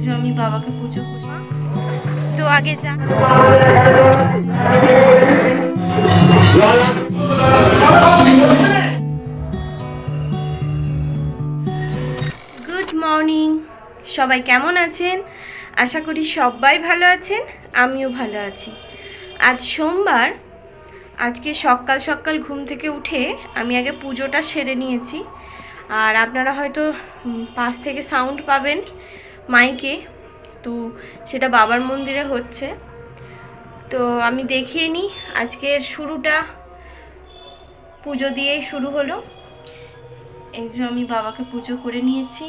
যে আমি বাবাকে পুজো তো আগে যা। গুড মর্নিং সবাই কেমন আছেন? আশা করি সবাই ভালো আছেন, আমিও ভালো আছি। আজ সোমবার, আজকে সকাল সকাল ঘুম থেকে উঠে আমি আগে পুজোটা সেরে নিয়েছি। আর আপনারা হয়তো পাশ থেকে সাউন্ড পাবেন। মাইকে, তো সেটা বাবার মন্দিরে হচ্ছে। তো আমি দেখিয়ে নিই, আজকের শুরুটা পুজো দিয়েই শুরু হলো। এই যে আমি বাবাকে পুজো করে নিয়েছি।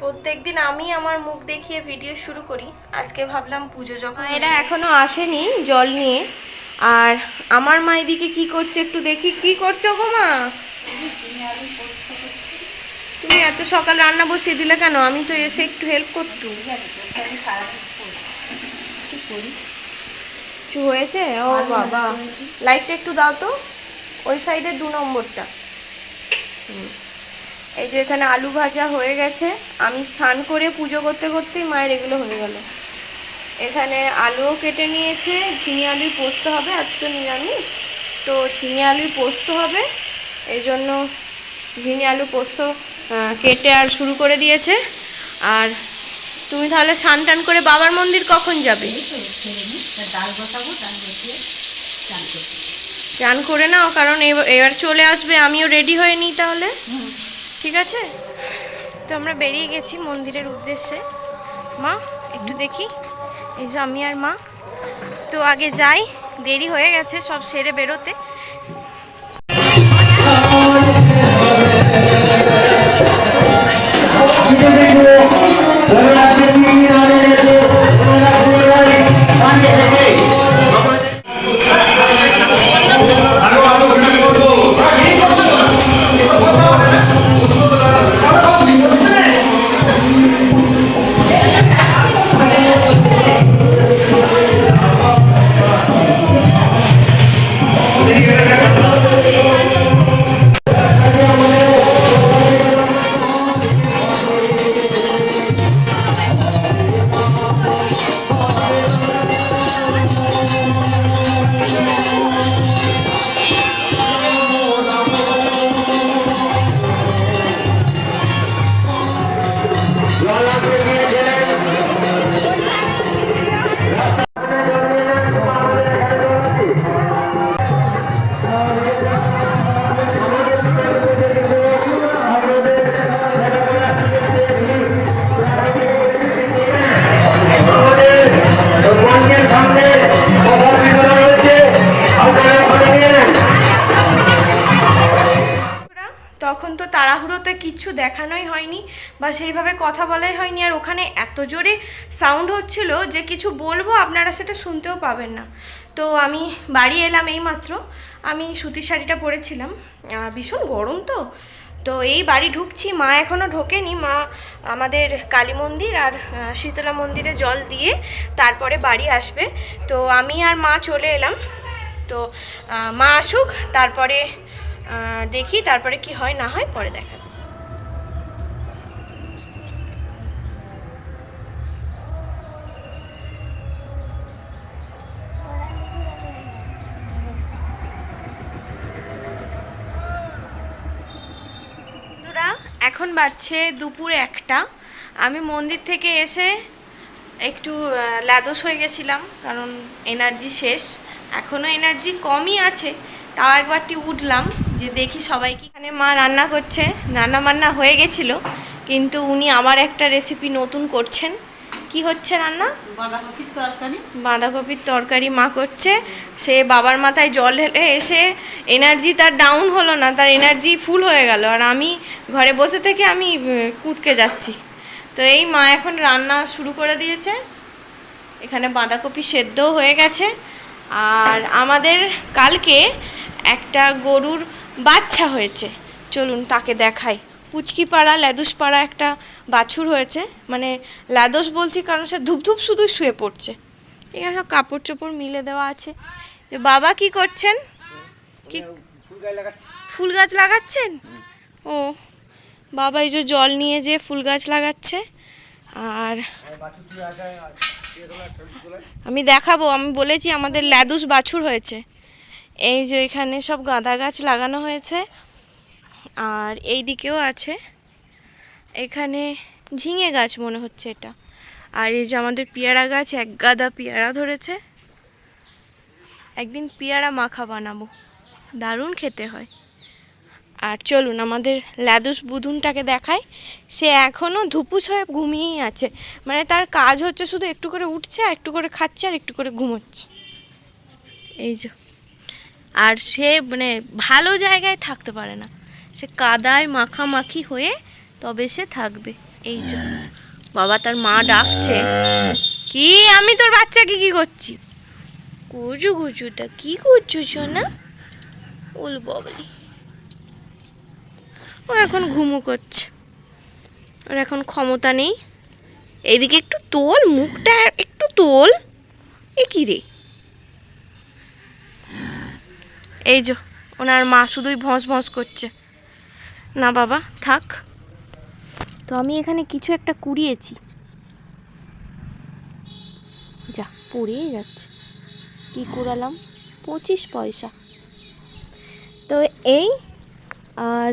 প্রত্যেকদিন আমি আমার মুখ দেখিয়ে ভিডিও শুরু করি। আজকে ভাবলাম পুজো যখন এরা এখনও আসেনি জল নিয়ে। আর আমার মা এদিকে কি করছে একটু দেখি। কি করছ গো মা? তুমি এত সকাল রান্না বসিয়ে দিলে কেন? আমি তো এসে একটু হেল্প করতু। কিছু হয়েছে? ও বাবা। লাইটটা একটু দাও তো। ওই সাইডে দু নম্বরটা। এই যে এখানে আলু ভাজা হয়ে গেছে। আমি স্নান করে পুজো করতে করতেই মায়ের এগুলো হয়ে গেল। এখানে আলুও কেটে নিয়েছে ঝিঙে আলুই পোস্ত হবে আজকে নিরামিষ। তো ঝিঙে আলুই পোস্ত হবে এই জন্য ঝিঙে আলু পোস্ত কেটে আর শুরু করে দিয়েছে। আর তুমি তাহলে স্নান টান করে বাবার মন্দির কখন যাবে? চান চান করে নাও কারণ এবার চলে আসবে আমিও রেডি হয়ে নিই তাহলে। ঠিক আছে? তো আমরা বেরিয়ে গেছি মন্দিরের উদ্দেশ্যে। মা একটু দেখি। এই যে আমি আর মা। তো আগে যাই দেরি হয়ে গেছে সব সেরে বেরোতে। সেইভাবে কথা বলাই হয়নি আর ওখানে এত জোরে সাউন্ড হচ্ছিল যে কিছু বলব আপনারা সেটা শুনতেও পাবেন না। তো আমি বাড়ি এলাম এইমাত্র। আমি সুতির শাড়িটা পরেছিলাম। ভীষণ গরম তো। তো এই বাড়ি ঢুকছি। মা এখনও ঢোকেনি। মা আমাদের কালী মন্দির আর শীতলা মন্দিরে জল দিয়ে তারপরে বাড়ি আসবে। তো আমি আর মা চলে এলাম। তো মা আসুক, তারপরে দেখি তারপরে কি হয়, না হয় পরে দেখাচ্ছি। বাজছে দুপুর একটা। আমি মন্দির থেকে এসে একটু লাদস হয়ে গেছিলাম, কারণ এনার্জি শেষ। এখনও এনার্জি কমই আছে, তাও একবারটি উঠলাম, যে দেখি সবাই কি এখানে মা রান্না করছে। রান্না বান্না হয়ে গেছিল, কিন্তু উনি আমার একটা রেসিপি নতুন করছেন। কি হচ্ছে রান্না? বাঁধাকপির তরকারি। বাঁধাকপির তরকারি মা করছে। সে বাবার মাথায় জল ঢেলে এসে এনার্জি তার ডাউন হলো না তার এনার্জি ফুল হয়ে গেল। আর আমি ঘরে বসে থেকে আমি কুঁদকে যাচ্ছি। তো এই মা এখন রান্না শুরু করে দিয়েছে। এখানে বাঁধাকপি সেদ্ধও হয়ে গেছে। আর আমাদের কালকে একটা গরুর বাচ্চা হয়েছে। চলুন তাকে দেখাই। পুচকিপাড়া, ল্যাদুসপাড়া একটা বাছুর হয়েছে। মানে ল্যাদোস বলছি কারণ সে ধূপ ধূপ শুধু শুয়ে পড়ছে। এখানে সব কাপড় চোপড় মিলে দেওয়া আছে। বাবা কি করছেন? কি ফুল গাছ লাগাচ্ছেন? ও, বাবা এই যে জল নিয়ে যে ফুল গাছ লাগাচ্ছে। আর আমি দেখাবো, আমি বলেছি আমাদের ল্যাদুস বাছুর হয়েছে। এই যে এখানে সব গাঁদা গাছ লাগানো হয়েছে। আর এই দিকেও আছে। এখানে ঝিঙে গাছ মনে হচ্ছে এটা। আর এই যে আমাদের পেয়ারা গাছ, এক গাদা পেয়ারা ধরেছে। একদিন পেয়ারা মাখা বানাবো। দারুণ খেতে হয়। আর চলুন, আমাদের ল্যাদুস বুধুনটাকে দেখাই। সে এখনও ধুপুস হয়ে ঘুমিয়েই আছে। মানে তার কাজ হচ্ছে শুধু একটু করে উঠছে, আর একটু করে খাচ্ছে, আর একটু করে ঘুমোচ্ছে। এই যে। আর সে মানে ভালো জায়গায় থাকতে পারে না। সে কাদায় মাখামাখি হয়ে তবে সে থাকবে। এই যে, বাবা তার মা ডাকছে। কি, আমি তোর বাচ্চাকে কি করছি? কুচু কুচুটা কি করছ সোনা? ওল বাবলি। ও এখন ঘুমো করছে। ওর এখন ক্ষমতা নেই। এইদিকে একটু তোল, মুখটা একটু তোল। এ কি রে? এই যে, ওনার মা শুধুই ভস ভস করছে। না বাবা, থাক। তো আমি এখানে কিছু একটা কুড়িয়েছি। যা পড়েই যাচ্ছে। কি কুড়ালাম? পঁচিশ পয়সা। তো এই, আর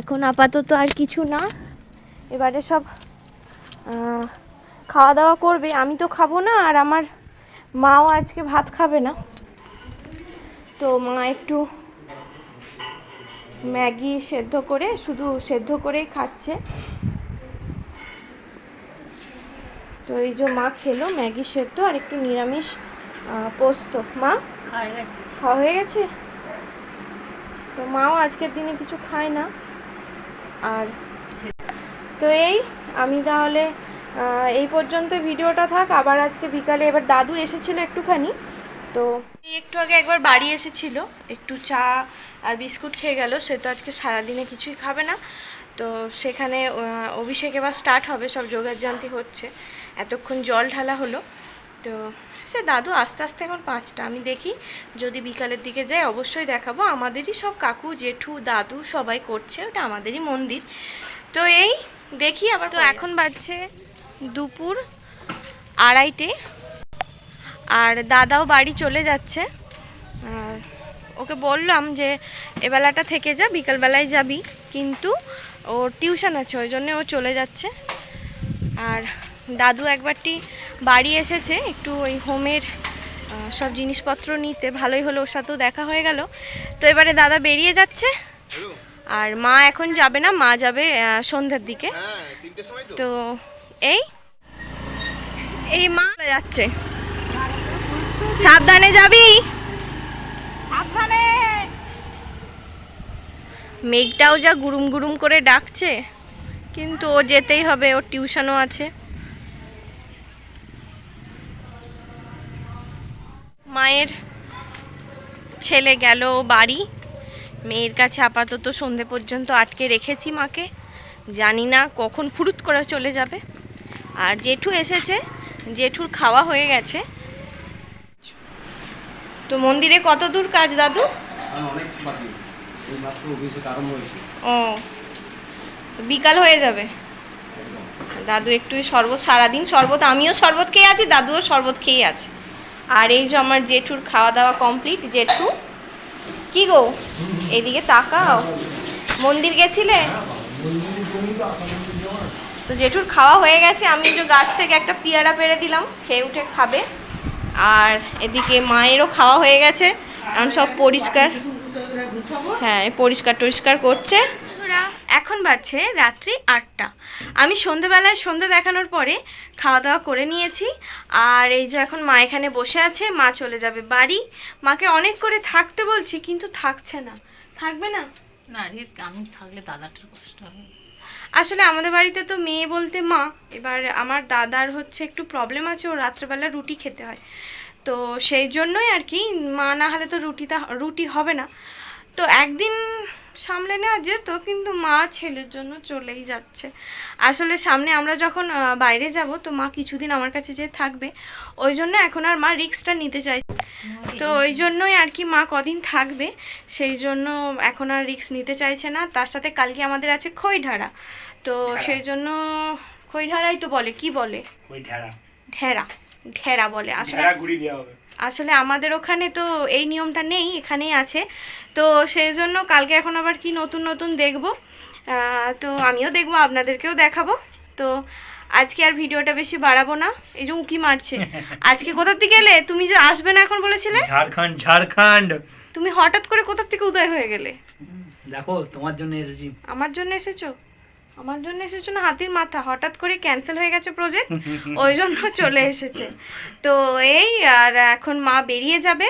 এখন আপাতত আর কিছু না। এবারে সব খাওয়া দাওয়া করবে। আমি তো খাব না, আর আমার মাও আজকে ভাত খাবে না। তো মা একটু ম্যাগি সেদ্ধ করে শুধু সেদ্ধ করেই খাচ্ছে। তো এই যে মা খেলো ম্যাগি সেদ্ধ আর একটু নিরামিষ পোস্ত। মা? খাওয়া হয়ে গেছে। তো মাও আজকের দিনে কিছু খায় না। আর তো এই আমি তাহলে এই পর্যন্ত ভিডিওটা থাক। আবার আজকে বিকালে এবার দাদু এসেছিল একটুখানি। তো একটু আগে একবার বাড়ি এসেছিল একটু চা আর বিস্কুট খেয়ে গেল সে তো আজকে সারাদিনে কিছুই খাবে না। তো সেখানে অভিষেক এবার স্টার্ট হবে সব যোগার জানতি হচ্ছে। এতক্ষণ জল ঢালা হলো। তো সে দাদু আস্তে আস্তে এখন পাঁচটা আমি দেখি যদি বিকালের দিকে যাই অবশ্যই দেখাবো। আমাদেরই সব কাকু জেঠু দাদু সবাই করছে ওটা আমাদেরই মন্দির। তো এই দেখি আবার তো এখন বাজছে দুপুর আড়াইটে। আর দাদাও বাড়ি চলে যাচ্ছে। আর ওকে বললাম যে এবেলাটা থেকে যা বিকালবেলায় যাবি। কিন্তু ওর টিউশন আছে ওই জন্যে ও চলে যাচ্ছে। আর দাদু একবারটি বাড়ি এসেছে একটু ওই হোমের সব জিনিসপত্র নিতে। ভালোই হলো ওর সাথেও দেখা হয়ে গেল। তো এবারে দাদা বেরিয়ে যাচ্ছে। আর মা এখন যাবে না মা যাবে সন্ধ্যার দিকে। তো। এই এই মা যাচ্ছে। সাবধানে যাবি? সাবধানে। মেঘটাও যা গুরুম গুরুম করে ডাকছে কিন্তু ও যেতেই হবে ওর টিউশনও আছে। মায়ের ছেলে গেল বাড়ি। মেয়ের কাছে আপাতত সন্ধে পর্যন্ত আটকে রেখেছি মাকে। জানি না কখন ফুরুত করে চলে যাবে। আর জেঠু এসেছে জেঠুর খাওয়া হয়ে গেছে। তো মন্দিরে কত দূর কাজ দাদু? ও তো বিকাল হয়ে যাবে। দাদু একটু শরবত সারাদিন শরবত আমিও শরবত খেয়ে আছি দাদুও শরবত খেয়ে আছে। আর এই যে আমার জেঠুর খাওয়া দাওয়া কমপ্লিট জেঠু? কি গো? এদিকে তাকাও। মন্দির গেছিলে? তো জেঠুর খাওয়া হয়ে গেছে আমি যে গাছ থেকে একটা পেয়ারা পেরে দিলাম খেয়ে উঠে খাবে। আর এদিকে মায়েরও খাওয়া হয়ে গেছে এখন সব পরিষ্কার। হ্যাঁ পরিষ্কার টরিষ্কার করছে। এখন বাজছে রাত্রি আটটা। আমি সন্ধেবেলায় সন্ধে দেখানোর পরে খাওয়া দাওয়া করে নিয়েছি। আর এই যে এখন মা এখানে বসে আছে মা চলে যাবে বাড়ি। মাকে অনেক করে থাকতে বলছি কিন্তু থাকছে না। থাকবে না? না রে আমি থাকলে দাদাটার কষ্ট হবে। আসলে আমাদের বাড়িতে তো মেয়ে বলতে মা। এবার আমার দাদার হচ্ছে একটু প্রবলেম আছে, ও রাত্রেবেলা রুটি খেতে হয়। তো সেই জন্যই আর কি, মা না হলে তো রুটিটা, রুটি হবে না। তো একদিন সামলে নেওয়া যেত, কিন্তু মা ছেলের জন্য চলেই যাচ্ছে। আসলে সামনে আমরা যখন বাইরে যাব, তো মা কিছুদিন আমার কাছে যে থাকবে। ওই জন্য এখন আর মা রিক্সটা নিতে চাই তো ওই জন্যই আর কি মা কদিন থাকবে সেই জন্য এখন আর রিস্ক নিতে চাইছে না। তার সাথে কালকে আমাদের আছে খইঢাড়া। তো সেই জন্য খইঢাড়াই তো বলে কি বলে? ঢেড়া। ঢেরা ঢেরা বলে। আসলে আসলে আমাদের ওখানে তো এই নিয়মটা নেই এখানেই আছে। তো সেই জন্য কালকে এখন আবার কি নতুন নতুন দেখব। তো আমিও দেখব আপনাদেরকেও দেখাবো। তো আজকে আর ভিডিওটা বেশি বাড়াবো না। এই যে উঁকি মারছে। আজকে কোথার থেকে এলে? তুমি যে আসবে না এখন বলেছিলে? ঝাড়খণ্ড ঝাড়খণ্ড। তুমি হঠাৎ করে কোথার থেকে উদয় হয়ে গেলে? দেখো তোমার জন্য এসেছি। আমার জন্য এসেছ? আমার জন্য এসেছ না হাতির মাথা? হঠাৎ করে ক্যান্সেল হয়ে গেছে প্রজেক্ট ওই জন্য চলে এসেছে। তো এই আর এখন মা বেরিয়ে যাবে।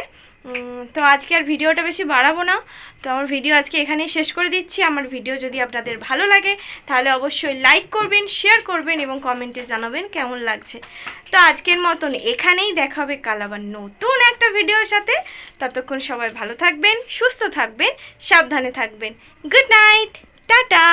তো আজকে আর ভিডিওটা বেশি বাড়াবো না। তো আমার ভিডিও আজকে এখানেই শেষ করে দিচ্ছি। আমার ভিডিও যদি আপনাদের ভালো লাগে, তাহলে অবশ্যই লাইক করবেন শেয়ার করবেন এবং কমেন্টে জানাবেন কেমন লাগছে। তো আজকের মতন এখানেই দেখা হবে কাল আবার নতুন একটা ভিডিওর সাথে। ততক্ষণ সবাই ভালো থাকবেন, সুস্থ থাকবেন, সাবধানে থাকবেন। Good night tata!